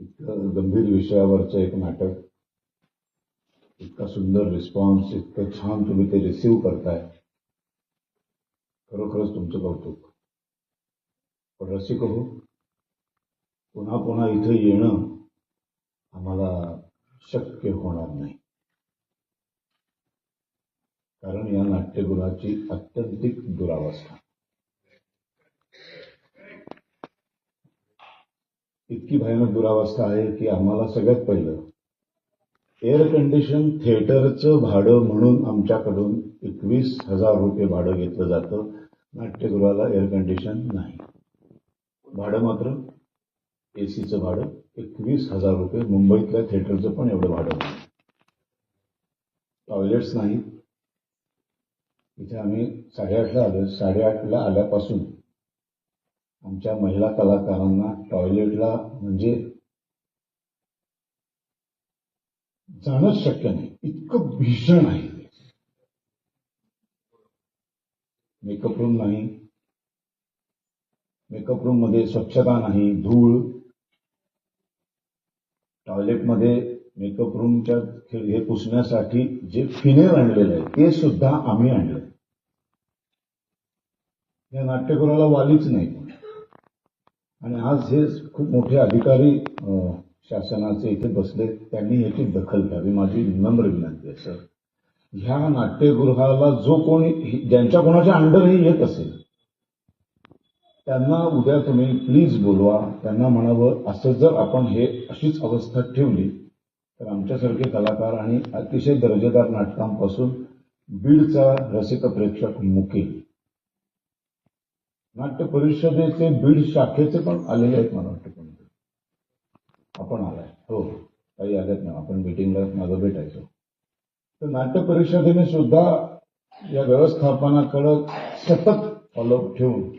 इतकं गंभीर विषयावरचं एक नाटक इतका सुंदर रिस्पॉन्स इतकं छान तुम्ही ते रिसीव्ह करताय. खरोखरच तुमचं कौतुक. पण रसिक हो पुन्हा पुन्हा इथं येणं आम्हाला शक्य होणार नाही. कारण या नाट्यगृहाची अत्यंतिक दुरावस्था. इतकी भयानक दुरावस्था आहे की आम्हाला सगळ्यात पहिलं एअर कंडिशन थिएटरचं भाडं म्हणून आमच्याकडून एकवीस हजार रुपये भाडं घेतलं जातं. नाट्यगृहाला एअर कंडिशन नाही. भाडं मात्र ए सीचं भाडं एकवीस हजार रुपये. मुंबईतल्या थिएटरचं पण एवढं भाडं नाही. टॉयलेट्स नाहीत इथे आम्ही साडेआठला आलो साडेआठला आल्यापासून आमच्या महिला कलाकारांना टॉयलेटला म्हणजे जाणंच शक्य नाही. इतकं भीषण आहे. मेकअप रूम नाही. मेकअप रूममध्ये स्वच्छता नाही धूळ. टॉयलेटमध्ये मेकअप रूमच्या हे पुसण्यासाठी जे फिनेल आणलेलं आहे ते सुद्धा आम्ही आणलं. या नाट्यगृहाला वालीच नाही आणि आज हे खूप मोठे अधिकारी शासनाचे इथे बसले. त्यांनी याची दखल घ्यावी. माझी नम्र विनंती आहे सर. ह्या नाट्यगृहाला जो कोणी ज्यांच्या कोणाच्या अंडरही येत असेल त्यांना उद्या तुम्ही प्लीज बोलवा. त्यांना म्हणावं असं जर आपण हे अशीच अवस्था ठेवली तर आमच्यासारखे कलाकार आणि अतिशय दर्जेदार नाटकांपासून बीडचा रसिक प्रेक्षक मुकेल. नाट्य परिषदेचे बीड शाखेचे पण आलेले आहेत मला वाटतं कोणते आपण आलाय. हो काही आल्यात ना. आपण मिटिंगला माझं भेटायचो. तर नाट्य परिषदेने सुद्धा या व्यवस्थापनाकडं सतत फॉलोअप ठेवून